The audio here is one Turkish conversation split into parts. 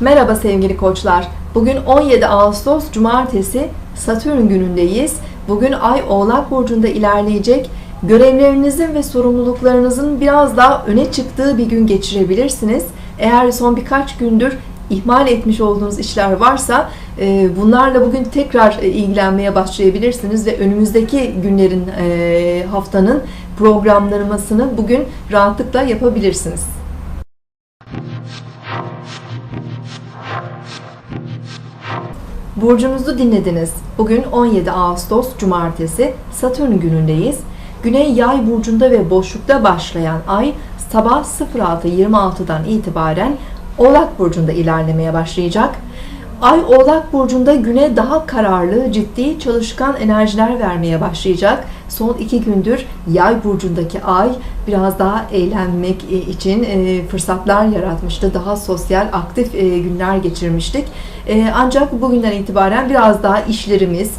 Merhaba sevgili koçlar. Bugün 17 Ağustos Cumartesi Satürn günündeyiz. Bugün Ay Oğlak Burcu'nda ilerleyecek. Görevlerinizin ve sorumluluklarınızın biraz daha öne çıktığı bir gün geçirebilirsiniz. Eğer son birkaç gündür ihmal etmiş olduğunuz işler varsa e, bunlarla bugün tekrar e, ilgilenmeye başlayabilirsiniz ve önümüzdeki günlerin e, haftanın programlamasını bugün rahatlıkla yapabilirsiniz. Burcunuzu dinlediniz. Bugün 17 Ağustos Cumartesi Satürn günündeyiz. Güney Yay burcunda ve boşlukta başlayan ay sabah 06.26'dan itibaren Oğlak burcunda ilerlemeye başlayacak. Ay Oğlak burcunda güne daha kararlı, ciddi, çalışkan enerjiler vermeye başlayacak. Son iki gündür Yay burcundaki ay biraz daha eğlenmek için e, fırsatlar yaratmıştı. Daha sosyal, aktif e, günler geçirmiştik. E, ancak bugünden itibaren biraz daha işlerimiz,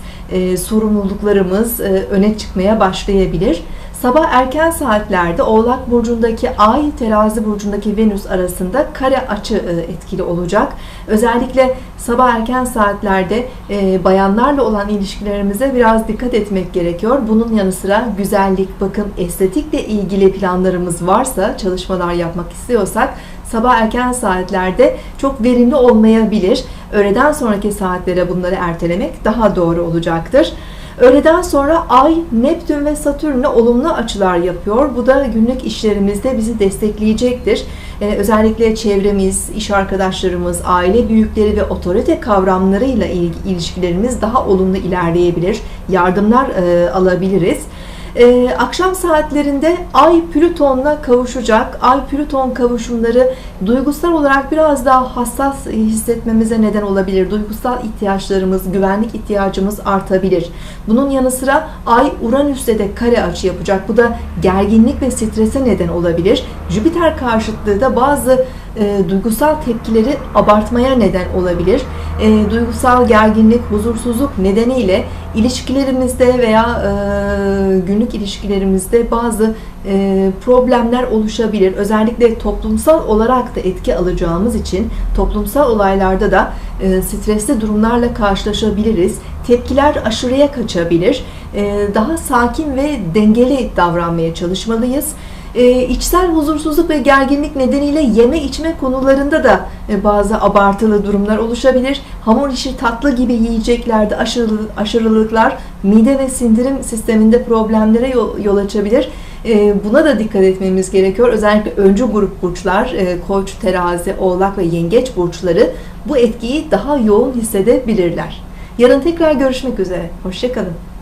sorumluluklarımız öne çıkmaya başlayabilir. Sabah erken saatlerde Oğlak Burcu'ndaki Ay, Terazi Burcu'ndaki Venüs arasında kare açı etkili olacak. Özellikle sabah erken saatlerde bayanlarla olan ilişkilerimize biraz dikkat etmek gerekiyor. Bunun yanı sıra güzellik, bakım, estetikle ilgili planlarımız varsa, çalışmalar yapmak istiyorsak sabah erken saatlerde çok verimli olmayabilir. Öğleden sonraki saatlere bunları ertelemek daha doğru olacaktır. Öğleden sonra Ay, Neptün ve Satürn'le olumlu açılar yapıyor. Bu da günlük işlerimizde bizi destekleyecektir. Ee, özellikle çevremiz, iş arkadaşlarımız, aile büyükleri ve otorite kavramlarıyla ilişkilerimiz daha olumlu ilerleyebilir. Yardımlar e, alabiliriz. Ee, akşam saatlerinde Ay Plüton'la kavuşacak. Ay Plüton kavuşumları duygusal olarak biraz daha hassas hissetmemize neden olabilir. Duygusal ihtiyaçlarımız, güvenlik ihtiyacımız artabilir. Bunun yanı sıra Ay Uranüs'te de kare açı yapacak. Bu da gerginlik ve strese neden olabilir. Jüpiter karşıtlığı da bazı e, duygusal tepkileri abartmaya neden olabilir. E, duygusal gerginlik, huzursuzluk nedeniyle ilişkilerimizde veya e, günlük ilişkilerimizde bazı e, problemler oluşabilir. Özellikle toplumsal olarak da etki alacağımız için toplumsal olaylarda da e, stresli durumlarla karşılaşabiliriz. Tepkiler aşırıya kaçabilir. E, daha sakin ve dengeli davranmaya çalışmalıyız e, içsel huzursuzluk ve gerginlik nedeniyle yeme içme konularında da e, bazı abartılı durumlar oluşabilir. Hamur işi tatlı gibi yiyeceklerde aşırılık, aşırılıklar mide ve sindirim sisteminde problemlere yol, yol açabilir. E, buna da dikkat etmemiz gerekiyor. Özellikle öncü grup burçlar, e, koç, terazi, oğlak ve yengeç burçları bu etkiyi daha yoğun hissedebilirler. Yarın tekrar görüşmek üzere. Hoşçakalın.